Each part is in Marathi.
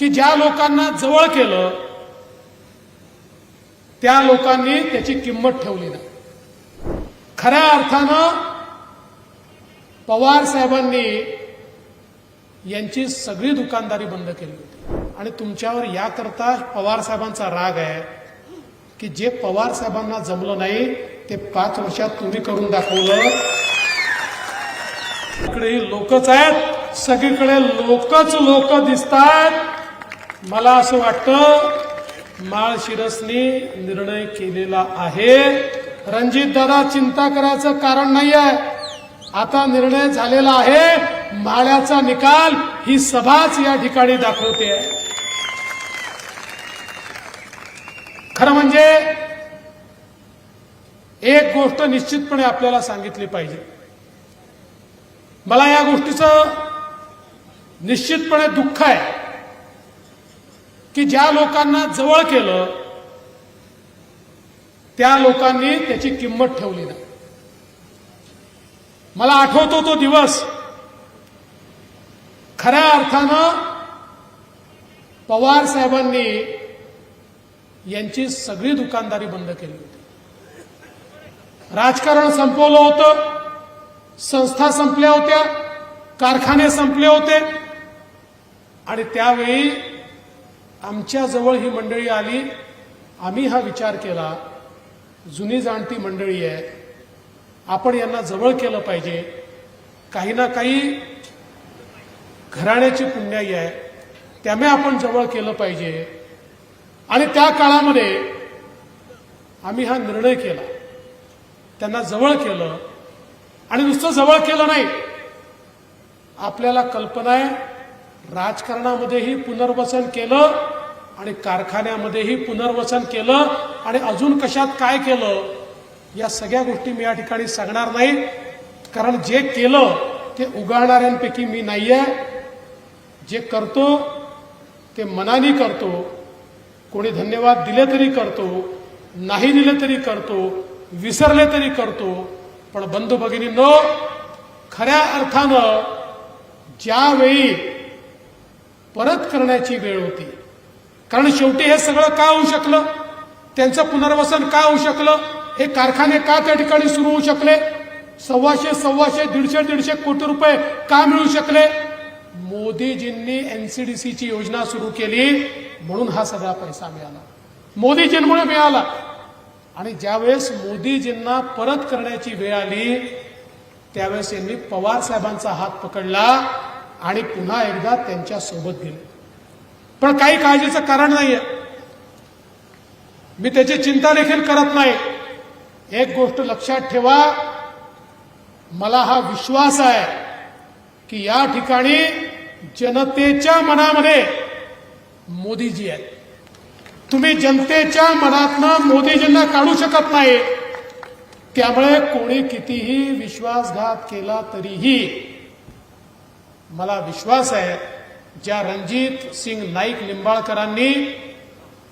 की ज्या लोकांना जवळ केलं त्या लोकांनी त्याची किंमत ठेवली नाही. खऱ्या अर्थानं पवार साहेबांनी यांची सगळी दुकानदारी बंद केली होती. आणि तुमच्यावर याकरता पवार साहेबांचा राग आहे की जे पवार साहेबांना जमलं नाही ते पाच वर्षात तुम्ही करून दाखवलं. इकडे लोकच आहेत सगळीकडे लोकच लोक दिसतात मला असं वाटतं माळशिरसनी निर्णय केलेला आहे. रणजित दादा चिंता करायचं कारण नाही आहे आता निर्णय झालेला आहे. माळ्याचा निकाल ही सभाच या ठिकाणी दाखवते. खरं म्हणजे एक गोष्ट निश्चितपणे आपल्याला सांगितली पाहिजे. मला या गोष्टीचं निश्चितपणे दुःख आहे. की ज्या लोकांना जवळ केलं त्या लोकांनी त्याची किंमत ठेवली नाही. मला आठवतो तो दिवस. खऱ्या अर्थानं पवार साहेबांनी यांची सगळी दुकानदारी बंद केली होती. राजकारण संपवलं होतं संस्था संपल्या होत्या कारखाने संपले होते आणि त्यावेळी आमच्याजवळ ही मंडळी आली. आम्ही हा विचार केला जुनी जाणती मंडळी आहे आपण यांना जवळ केलं पाहिजे. काही ना काही घराण्याची पुण्याई आहे त्यामुळे आपण जवळ केलं पाहिजे. आणि त्या काळामध्ये आम्ही हा निर्णय केला. त्यांना जवळ केलं. आणि नुसतं जवळ केलं नाही आपल्याला कल्पना आहे राजकारणामध्येही पुनर्वसन केलं आणि कारखान्यामध्येही पुनर्वसन केलं आणि अजून कशात काय केलं या सगळ्या गोष्टी मी या ठिकाणी सांगणार नाही. कारण जे केलं ते उगाळणाऱ्यांपैकी मी नाही आहे जे करतो ते मनाने करतो. कोणी धन्यवाद दिले तरी करतो नाही दिले तरी करतो विसरले तरी करतो. पण बंधू भगिनींनो खऱ्या अर्थानं ज्यावेळी परत करण्याची वेळ होती. कारण शेवटी हे सगळं का होऊ शकलं? त्यांचं पुनर्वसन का होऊ शकलं? हे कारखाने का त्या ठिकाणी सुरू होऊ शकले? सव्वाशे सव्वाशे दीडशे दीडशे कोटी रुपये का मिळू शकले? मोदीजींनी एनसीडीसीची योजना सुरू केली म्हणून हा सगळा पैसा मिळाला. मोदीजींमुळे मिळाला. आणि ज्यावेळेस मोदीजींना परत करण्याची वेळ आली त्यावेळेस यांनी पवार साहेबांचा हात पकडला. आणि पुन्हा एकदा त्यांच्यासोबत गेले. पण काही काळजीचं कारण नाहीये. मी त्याची चिंता देखील करत नाही. एक गोष्ट लक्षात ठेवा. मला हा विश्वास आहे की या ठिकाणी जनतेच्या मनामध्ये मोदीजी आहेत. तुम्ही जनतेच्या मनातनं मोदीजींना काढू शकत नाही. त्यामुळे कोणी कितीही विश्वासघात केला तरीही मला विश्वास आहे ज्या रणजित सिंग नाईक लिंबाळकरांनी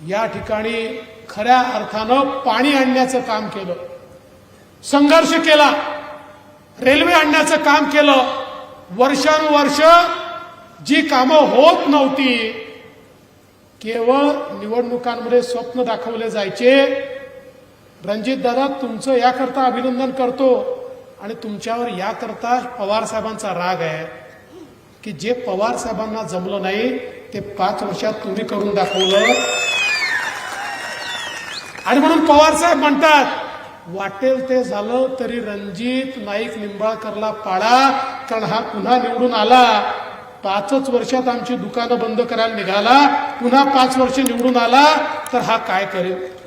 या ठिकाणी खऱ्या अर्थानं पाणी आणण्याचं काम केलं संघर्ष केला रेल्वे आणण्याचं काम केलं वर्षानुवर्ष जी कामं होत नव्हती केवळ निवडणुकांमध्ये स्वप्न दाखवले जायचे. रणजित दादा तुमचं याकरता अभिनंदन करतो आणि तुमच्यावर याकरता पवार साहेबांचा राग आहे. की जे पवार साहेबांना जमलं नाही ते पाच वर्षात तुम्ही करून दाखवलं. आणि म्हणून पवार साहेब म्हणतात वाटेल ते झालं तरी रणजित नाईक निंबाळकरला पाडा कारण हा पुन्हा निवडून आला. पाचच वर्षात आमची दुकानं बंद करायला निघाला पुन्हा पाच वर्ष निवडून आला तर हा काय करेल?